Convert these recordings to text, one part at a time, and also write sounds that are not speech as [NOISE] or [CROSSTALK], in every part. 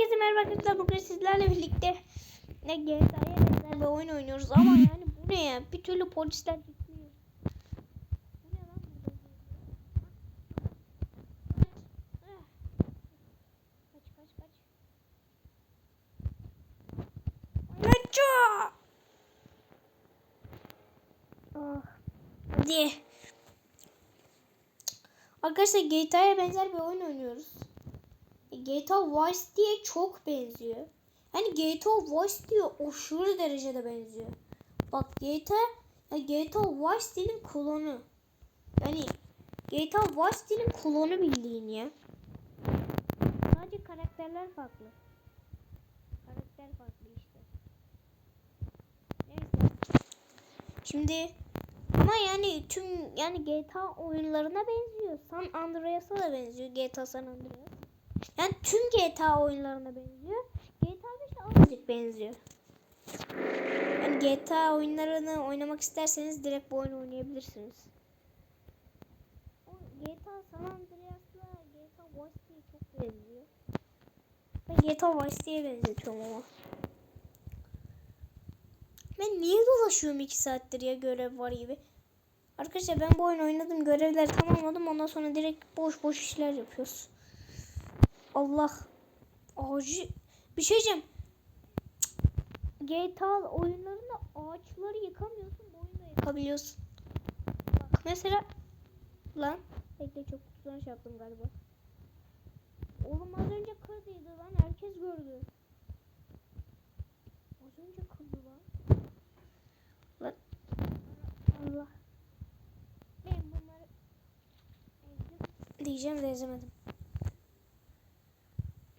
Herkese merhaba arkadaşlar. Bugün sizlerle birlikte ne GTA'ya benzer bir oyun oynuyoruz ama yani bu ne ya? Bir türlü polisler gitmiyor. Bu ne lan burada? Kaç kaç kaç. Nacho! Ah. Hadi. Arkadaşlar GTA'ya benzer bir oyun oynuyoruz. GTA Vice diye çok benziyor. Yani GTA Vice diye aşırı derecede benziyor. Bak GTA GTA Vice City'nin klonu. Yani GTA Vice City'nin klonu bildiğin ya. Sadece karakterler farklı. Karakter farklı işte. Neyse. Şimdi ama yani tüm yani GTA oyunlarına benziyor. San Andreas'a da benziyor. GTA San Andreas. Yani tüm GTA oyunlarına benziyor. GTA 5'e azıcık benziyor. Yani GTA oyunlarını oynamak isterseniz direkt bu oyunu oynayabilirsiniz. O GTA San Andreas'la GTA Vice City'ye çok benziyor. Ben GTA Vice City'ye benzetiyorum ama. Ben niye dolaşıyorum 2 saattir ya görev var gibi. Arkadaşlar ben bu oyunu oynadım. Görevleri tamamladım. Ondan sonra direkt boş boş işler yapıyoruz. Allah. Ağacı. Bir şey diyeceğim. GTA oyunlarında ağaçları yıkamıyorsun. Bu oyunda yıkabiliyorsun. Bak mesela. Lan. Bekle çok kutusuna şey yaptım galiba. Oğlum az önce kırdıydı lan. Herkes gördü. Az önce kırdı lan. Lan. Allah. Ben bunları diyeceğim de ezemedim.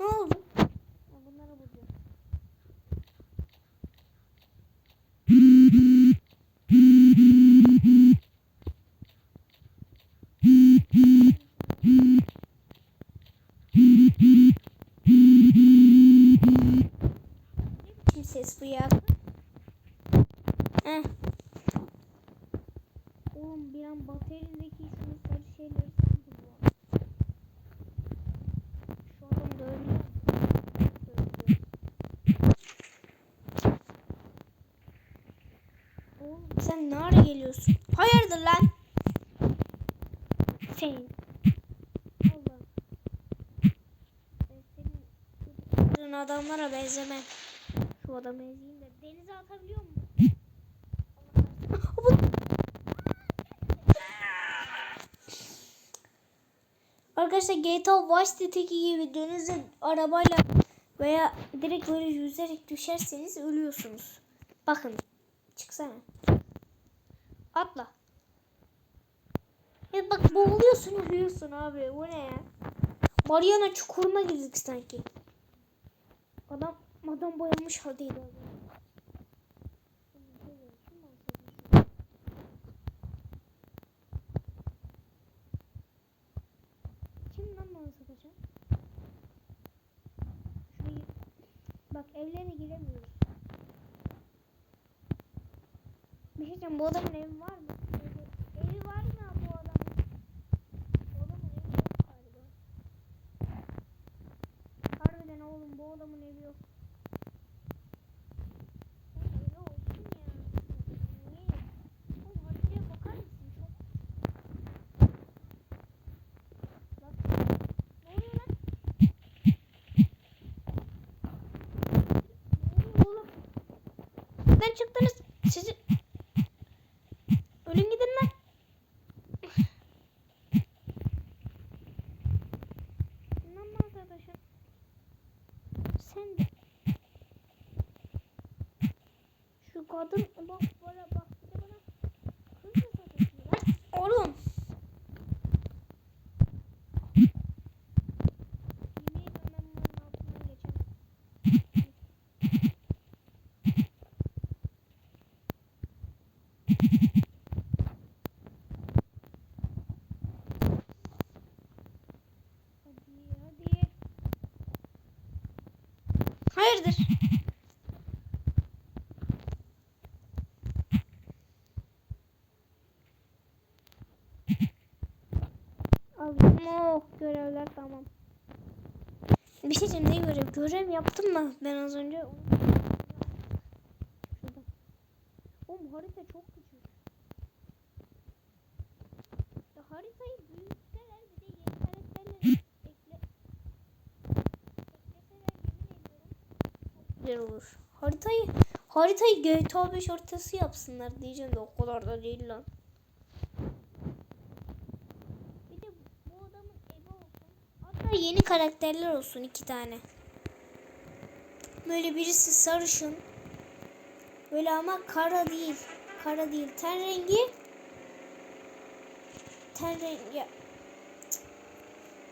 Ne oldu? Ha, Bunları bulacağım. Ne biçim ses bu ya? Heh. Oğlum bir an bataryadaki şu sarı şeyleri sandım bu an. Şu adam da ölüyor. Ölüyor. Sen nereye geliyorsun? Hayırdır lan? Senin. Senin adamlara benzemem. Şu adamı ezeyim de denize atabiliyor mu? Bu Arkadaşlar GTA Vice City'deki gibi denize arabayla veya direkt böyle yüzerek düşerseniz ölüyorsunuz. Bakın. Çıksana. Atla. Ya bak boğuluyorsun ölüyorsun abi. Bu ne ya? Mariana çukuruna girdik sanki. Adam adam boyamış haldeydi abi. Bak evlere giremiyoruz. Bir şey diyeceğim bu adamın evi var mı? Evi, evi var mı bu adamın? Bu adamın evi yok galiba. Harbiden oğlum bu adamın evi yok. Oğlum evi olsun ya. Niye? Oğlum haritaya bakar mısın? Çok Bak. Ne oluyor lan? Ne oluyor oğlum? Nereden çıktınız? Sizi... Ölün gidin lan. Lan arkadaşım. Sen de. Kadın bak böyle bak bir de bana kız mı satıyorsun lan? Oğlum. Yemin ediyorum ben bunların altından geçemem. Hadi hadi. Hayırdır? Aldım. Oh görevler tamam. Bir şey diyeceğim ne görev? Görev yaptım mı ben az önce? Şurada. Oğlum harita çok küçük. Ya haritayı büyütseler bir de yeni karakterleri [LAUGHS] ekle... ekleseler yemin ediyorum güzel olur. Haritayı haritayı GTA 5 haritası yapsınlar diyeceğim de o kadar da değil lan. Bir de bu adamın evi olsun. Hatta yeni karakterler olsun iki tane. Böyle birisi sarışın. Böyle ama kara değil. Kara değil. Ten rengi. Ten rengi.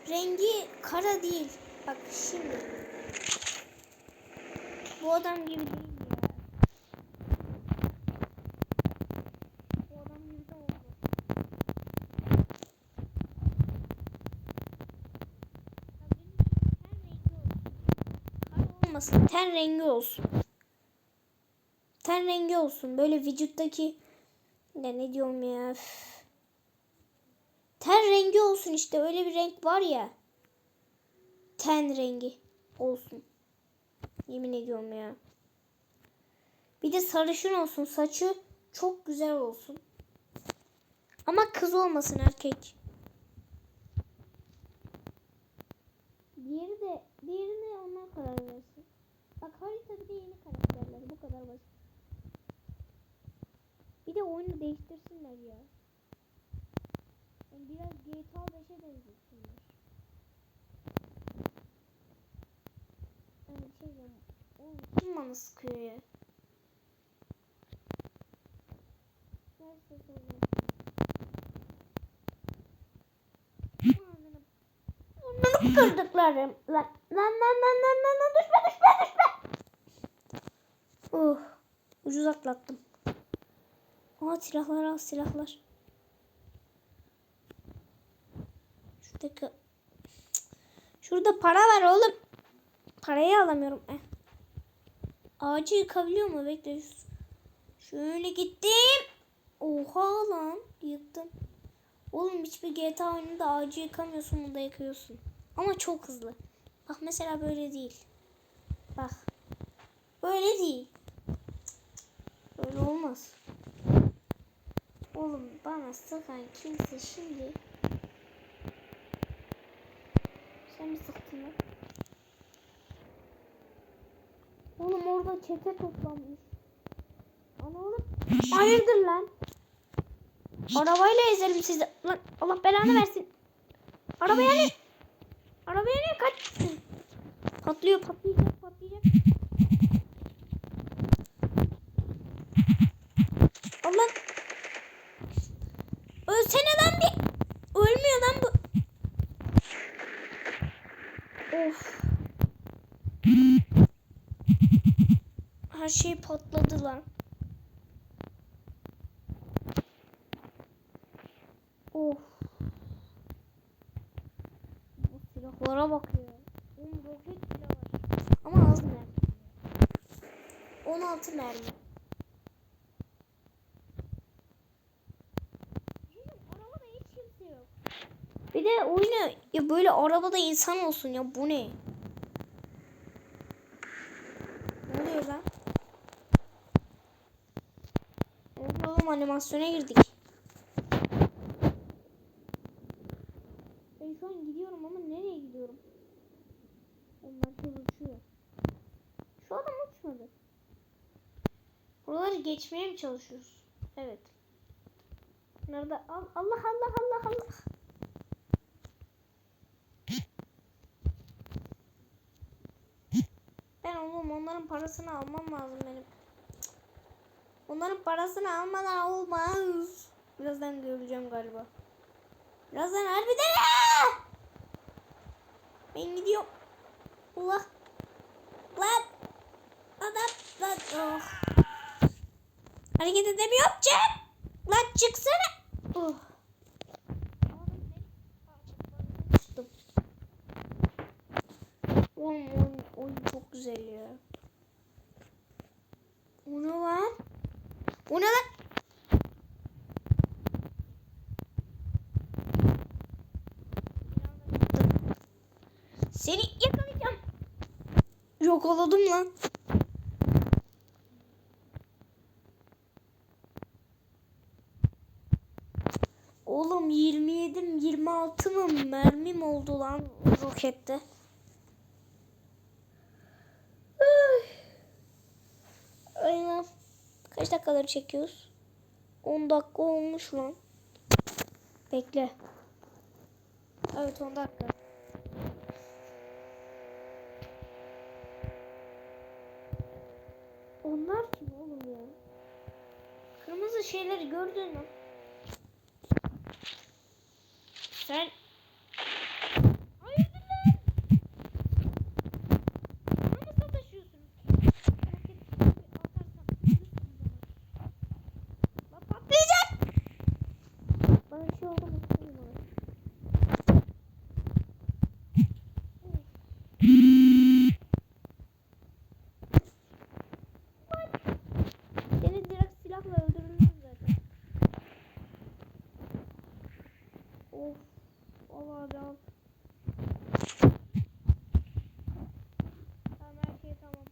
Rengi kara değil. Bak şimdi. Bu adam gibi değil ya. Bu adam gibi de olmaz. Olmasın. Ten rengi olsun. Ten rengi olsun. Böyle vücuttaki ne ne diyorum ya. üf. Ten rengi olsun işte. Öyle bir renk var ya. Ten rengi olsun. Yemin ediyorum ya. Bir de sarışın olsun. Saçı çok güzel olsun. Ama kız olmasın erkek. Diğeri de diğerine onlar karar versin. Bak harita bir de yeni karakterler. Bu kadar basit. Bir de oyunu değiştirsinler ya. Yani biraz GTA 5'e benzetsinler. Yani şey diyeyim. Oğlum kim bana sıkıyor ya? Neyse. Kırdıklarım. Lan lan lan lan lan lan lan düşme düşme düşme. Uh, ucuz atlattım. Aa silahlar al silahlar. Şuradaki Şurada para var oğlum. Parayı alamıyorum. Eh. Ağacı yıkabiliyor mu? Bekle. Şöyle gittim. Oha lan. Yıktım. Oğlum hiçbir GTA oyununda ağacı yıkamıyorsun bunda yıkıyorsun. Ama çok hızlı. Bak mesela böyle değil. Bak. Böyle değil. Böyle olmaz. Oğlum bana sıkan kimse şimdi sen mi sıktın lan? Oğlum orada çete toplanmış. Ana oğlum. Hayırdır lan? Arabayla ezelim sizi. Lan Allah belanı versin. Arabaya ne? Arabaya ne? Kaç. Patlıyor patlayacak patlayacak. Allah. Ölsene lan bir. Ölmüyor lan bu. Of. Her şey patladı lan. Of. Bu silahlara bak ya. Oğlum roket bile var. Ama az mermi. 16 mermi. Bir de oyunu ya böyle arabada insan olsun ya bu ne? Ne oluyor lan? Oğlum animasyona girdik. Ben şu an gidiyorum ama nereye gidiyorum? Onlar şöyle uçuyor. Şu adam uçmadı. Buraları geçmeye mi çalışıyoruz? Evet. Nerede? Al, Allah Allah Allah Allah. Ben oğlum onların parasını almam lazım benim. Onların parasını almadan olmaz. Birazdan göreceğim galiba. Birazdan harbiden! Ben gidiyorum. Allah. Lan. Adam. Lan. Oh. Hareket edemiyorum. Çık. Lan çıksana. Oh. Oyun, oyun, oyun çok güzel ya. O ne lan? O ne lan? Seni yakalayacağım. Yok oldum lan. Oğlum 27 mi 26 mı mermim oldu lan rokette. Ay. Aynen. Kaç dakikaları çekiyoruz? 10 dakika olmuş lan. Bekle. Evet 10 dakika. Onlar kim oğlum ya? Kırmızı şeyleri gördün mü? Sen Hayırdır lan? Bana mı sataşıyorsun? Hareket atarsam ölürsün bana. Lan patlayacak! Bana bir şey oldu mu? Bilmiyorum. Seni direkt silahla öldürürüm zaten. Of. Allah can. Tamam her şey tamam.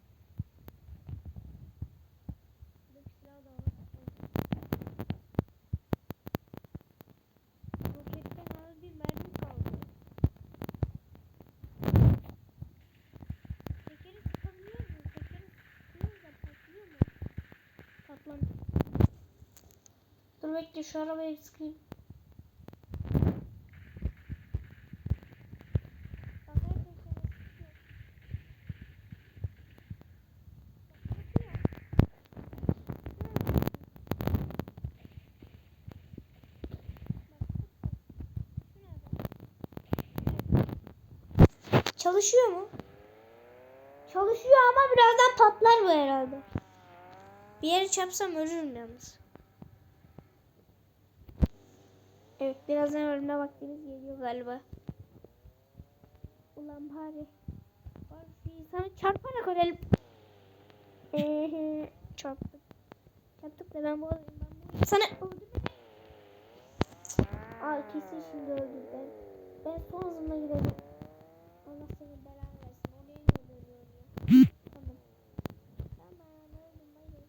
Buradaki silahı da alalım. Roketten az bir mermi kaldı. Tekeri sıkabiliyor muyum? Tekeri sıkıyoruz da patlıyor mu? Patlamıyor. Dur bekle şu arabayı sıkayım. Çalışıyor mu? Çalışıyor ama birazdan patlar bu herhalde. Bir yere çarpsam ölürüm yalnız. Evet birazdan ölme vaktimiz geliyor galiba. Ulan bari. Bari şu insanı çarparak ölelim. Ehe, [LAUGHS] çarptık. Çarptık da ben bu ben bu insanı öldürmedim. Aa kesin şimdi öldü. Ben, ben son hızımla gidelim. Allah senin belanı versin. O neyi öldürüyor ya? Tamam. Tamam öldüm bay bay.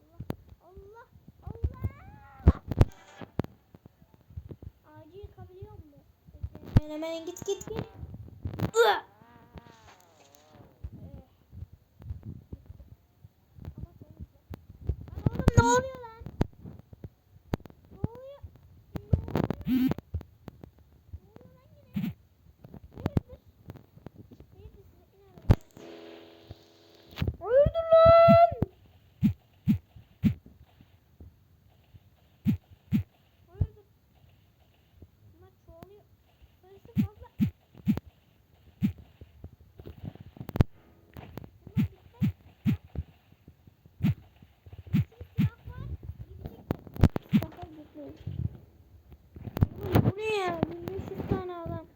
Allah Allah Allah. Ağacı yıkabiliyor mu? Hemen git git git. Iı! Eh. Ama sonuçta- Lan oğlum ne oluyor lan? Ne oluyor? Ne oluyor? Ne oluyor lan yine? Hayırdır? Hayırdır size in arabaya. Hayırdır lan? Hayırdır? Bunlar çoğalıyor. Sayısı fazla. Bunlar bitmez. Bir sürü silah var. Gidecek. Silahlar bekliyor. Oğlum bu ne ya? 1500 tane adam.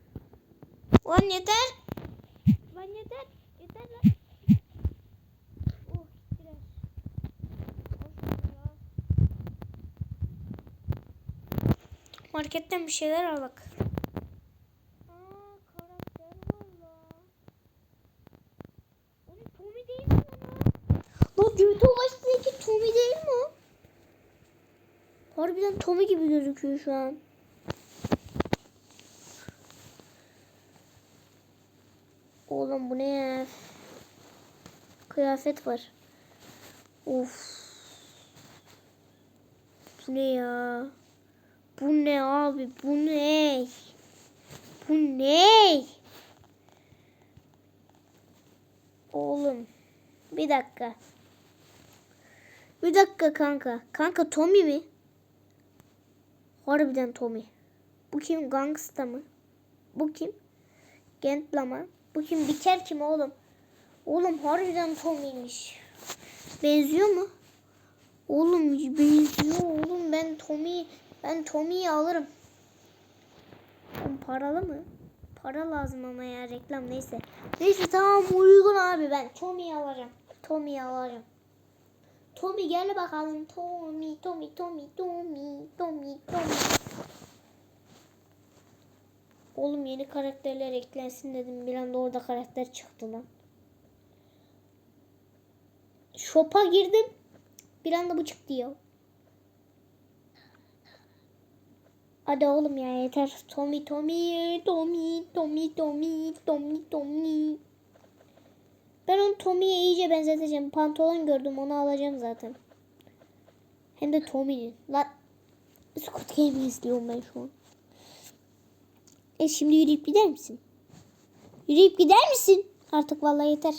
Lan yeter. Lan yeter. Yeter lan. Oh. Marketten bir şeyler al bak. Aa karakter var la. O ne Tommy değil mi? Harbiden Tommy gibi gözüküyor şu an. Oğlum bu ne ya? Kıyafet var. Of. Bu ne ya? Bu ne abi? Bu ne? Bu ne? Oğlum. Bir dakika. Bir dakika kanka. Kanka Tommy mi? Harbiden Tommy. Bu kim? Gangsta mı? Bu kim? Gentla mı? Bu kim? Biker kim oğlum? Oğlum harbiden Tommy'miş. Benziyor mu? Oğlum benziyor oğlum. Ben Tommy ben Tommy'yi alırım. Oğlum paralı mı? Para lazım ama ya reklam neyse. Neyse tamam uygun abi ben Tommy'yi alacağım. Tommy'yi alacağım. Tommy gel bakalım. Tommy, Tommy, Tommy, Tommy, Tommy, Tommy. Oğlum yeni karakterler eklensin dedim. Bir anda orada karakter çıktı lan. Shop'a girdim. Bir anda bu çıktı ya. Hadi oğlum ya yeter. Tommy Tommy Tommy Tommy Tommy Tommy Tommy. Ben onu Tommy'ye iyice benzeteceğim. Pantolon gördüm onu alacağım zaten. Hem de Tommy'nin. Lan Squid Game'i izliyorum ben şu an. E şimdi yürüyüp gider misin? Yürüyüp gider misin? Artık vallahi yeter.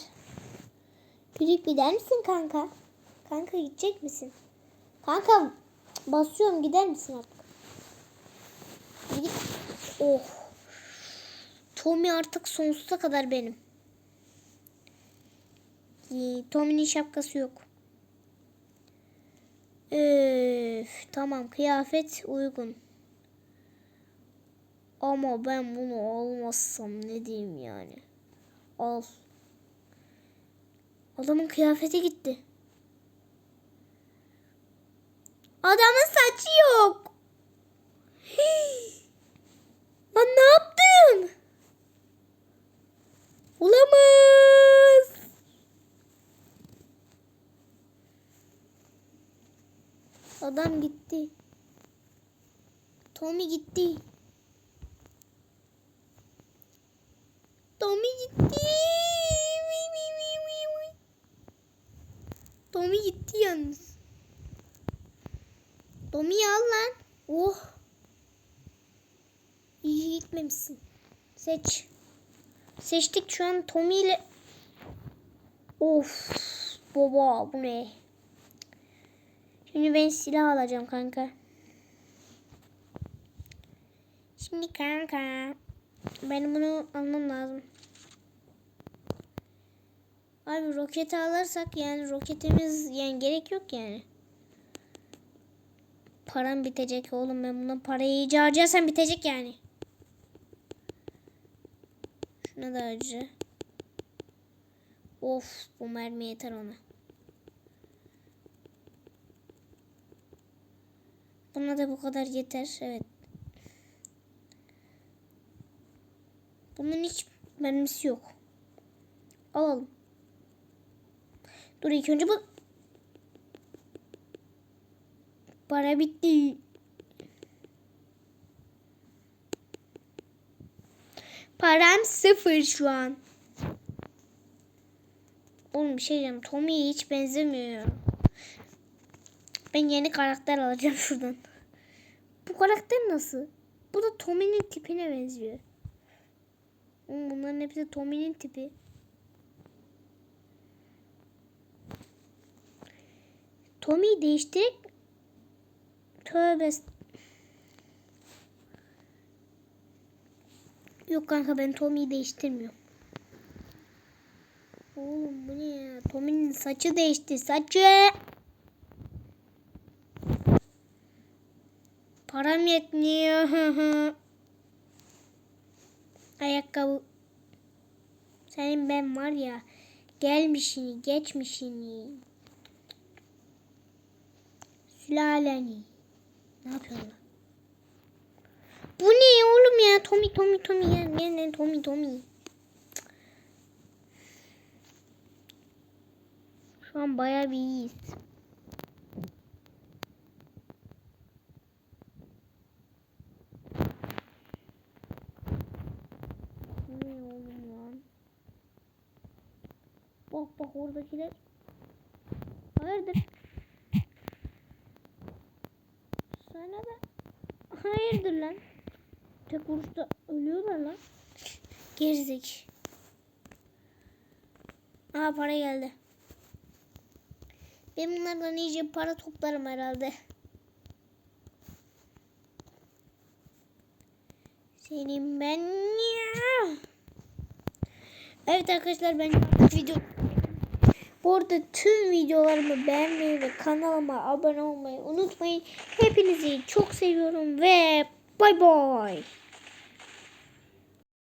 Yürüyüp gider misin kanka? Kanka gidecek misin? Kanka basıyorum gider misin artık? Gidip oh. Tommy artık sonsuza kadar benim. Ee, Tommy'nin şapkası yok. Öf, tamam kıyafet uygun. Ama ben bunu almazsam ne diyeyim yani. Al. Adamın kıyafeti gitti. Adamın saçı yok. Hii. Lan ne yaptın? Olamaz. Adam gitti. Tommy gitti. Tommy gitti. Tommy gitti yalnız. Tommy al lan. Oh. İyi gitmemişsin. Seç. Seçtik şu an Tommy ile. Of. Baba bu ne? Şimdi ben silah alacağım kanka. Şimdi kanka. Benim bunu almam lazım. Abi roketi alırsak yani roketimiz yani gerek yok yani. Param bitecek oğlum ben buna parayı iyice harcarsam bitecek yani. Şuna da harca. Of bu mermi yeter ona. Buna da bu kadar yeter. Evet. Bunun hiç mermisi yok. Alalım. Dur ilk önce bu. Para bitti. Param sıfır şu an. Oğlum bir şey diyeceğim. Tommy'ye hiç benzemiyor. Ben yeni karakter alacağım [LAUGHS] şuradan. Bu karakter nasıl? Bu da Tommy'nin tipine benziyor. Oğlum bunların hepsi Tommy'nin tipi. Tommy'yi değiştirip Tövbe. Yok kanka ben Tommy'yi değiştirmiyorum. Oğlum bu ne ya? Tommy'nin saçı değişti. Saçı. Param yetmiyor. Ayakkabı. Senin ben var ya. Gelmişini, geçmişini. Sülaleni. Ne yapıyorsun? lan? Bu ne oğlum ya? Tommy, Tommy, Tommy. Ya, ne, ne, Tommy, Tommy. Şu an bayağı bir iyiyiz. Bak bak oradakiler. Hayırdır? Sana da hayırdır lan? Tek vuruşta ölüyorlar lan. Gerizek. Aa para geldi. Ben bunlardan iyice para toplarım herhalde. Senin ben ya. Evet arkadaşlar ben video bu arada tüm videolarımı beğenmeyi ve kanalıma abone olmayı unutmayın. Hepinizi çok seviyorum ve bay bay.